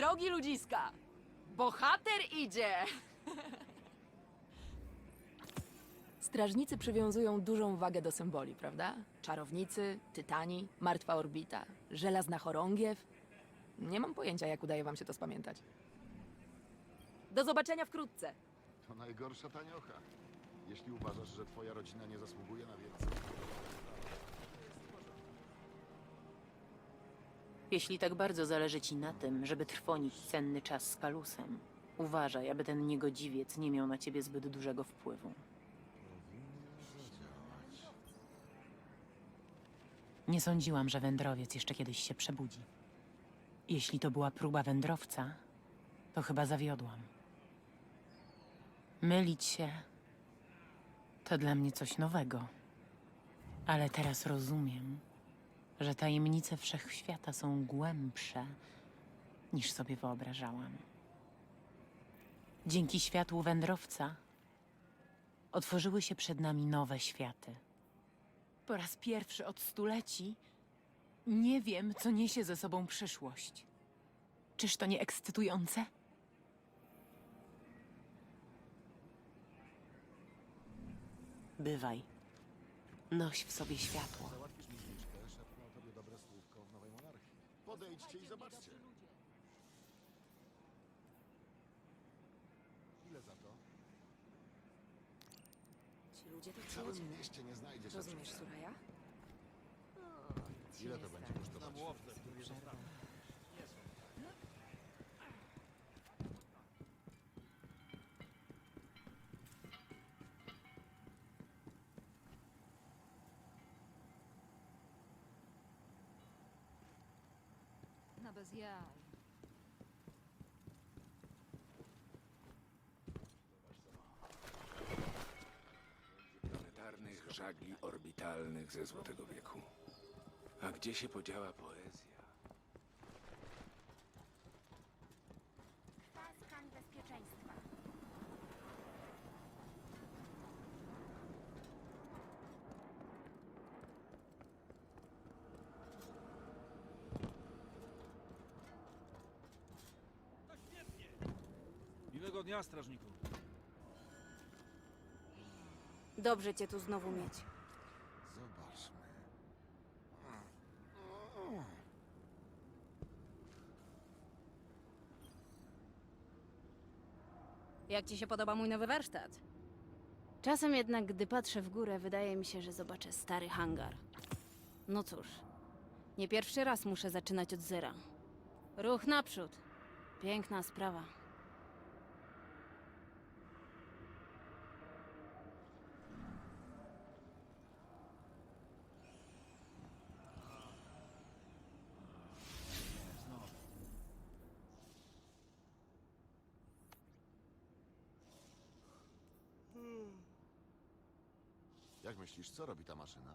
drogi ludziska! Bohater idzie! Strażnicy przywiązują dużą wagę do symboli, prawda? Czarownicy, tytani, martwa orbita, żelazna chorągiew. Nie mam pojęcia, jak udaje wam się to spamiętać. Do zobaczenia wkrótce! To najgorsza taniocha. Jeśli uważasz, że twoja rodzina nie zasługuje na więcej. Jeśli tak bardzo zależy ci na tym, żeby trwonić cenny czas z Kalusem, uważaj, aby ten niegodziwiec nie miał na ciebie zbyt dużego wpływu. Nie sądziłam, że wędrowiec jeszcze kiedyś się przebudzi. Jeśli to była próba wędrowca, to chyba zawiodłam. Mylić się to dla mnie coś nowego. Ale teraz rozumiem, że tajemnice wszechświata są głębsze niż sobie wyobrażałam. Dzięki światłu wędrowca otworzyły się przed nami nowe światy. Po raz pierwszy od stuleci nie wiem, co niesie ze sobą przyszłość. Czyż to nie ekscytujące? Bywaj. Noś w sobie światło. Podejdźcie i zobaczcie. Ile za to? Ci ludzie to W całym mieście nie znajdziesz Rozumiesz. Suraja? Ile to będzie kosztować? Na bez jaj. planetarnych żagli orbitalnych ze Złotego Wieku. A gdzie się podziała poezja? Miłego dnia, strażniku. Dobrze cię tu znowu mieć. Zobaczmy. Jak ci się podoba mój nowy warsztat? Czasem jednak, gdy patrzę w górę, wydaje mi się, że zobaczę stary hangar. No cóż, nie pierwszy raz muszę zaczynać od zera. Ruch naprzód. Piękna sprawa. Jak myślisz, co robi ta maszyna?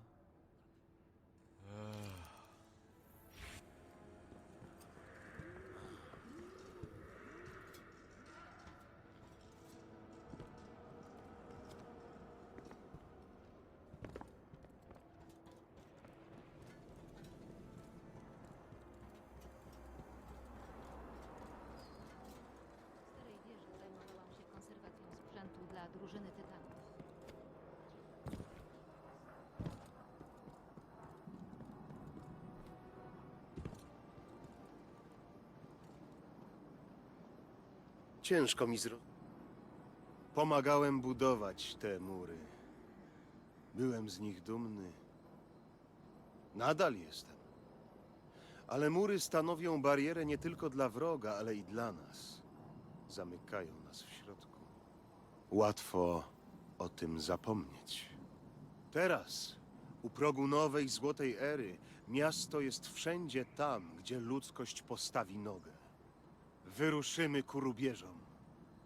W starej wieży zajmowałam się konserwacją sprzętu dla drużyny Tytanów. Ciężko mi zro... Pomagałem budować te mury. Byłem z nich dumny. Nadal jestem. Ale mury stanowią barierę nie tylko dla wroga, ale i dla nas. Zamykają nas w środku. Łatwo o tym zapomnieć. Teraz, u progu nowej złotej ery, miasto jest wszędzie tam, gdzie ludzkość postawi nogę. Wyruszymy ku rubieżom.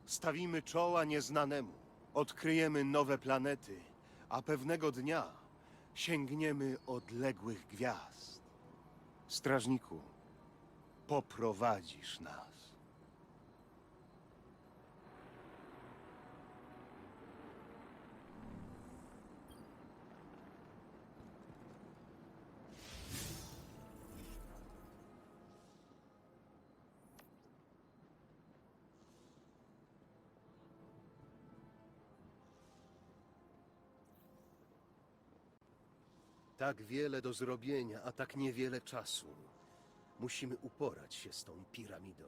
Stawimy czoła nieznanemu. Odkryjemy nowe planety, a pewnego dnia sięgniemy odległych gwiazd. Strażniku, poprowadzisz nas. Tak wiele do zrobienia, a tak niewiele czasu. Musimy uporać się z tą piramidą.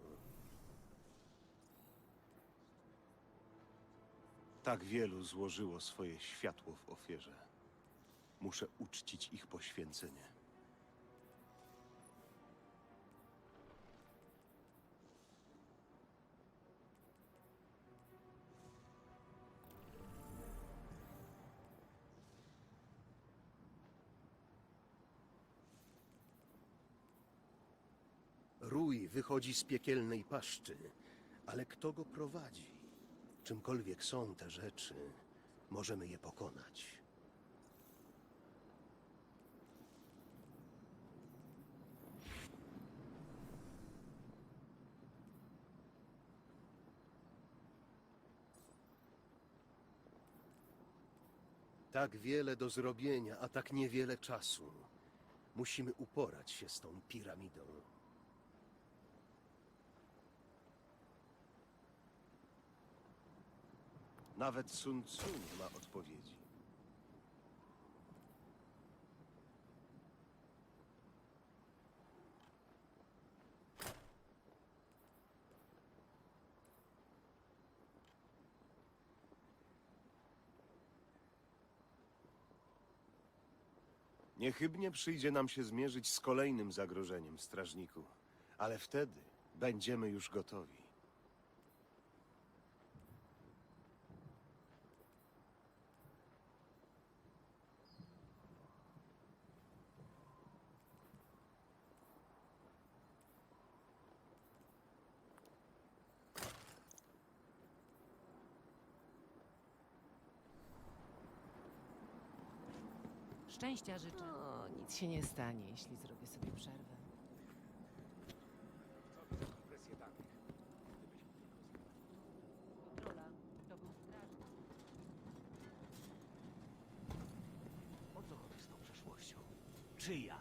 Tak wielu złożyło swoje światło w ofierze. Muszę uczcić ich poświęcenie. Wychodzi z piekielnej paszczy, ale kto go prowadzi? Czymkolwiek są te rzeczy, możemy je pokonać. Tak wiele do zrobienia, a tak niewiele czasu. Musimy uporać się z tą piramidą. Nawet Sun Tzu nie ma odpowiedzi. Niechybnie przyjdzie nam się zmierzyć z kolejnym zagrożeniem, strażniku. Ale wtedy będziemy już gotowi. Szczęścia życzę. No, nic się nie stanie, jeśli zrobię sobie przerwę. O co chodzi z tą przeszłością? Czyja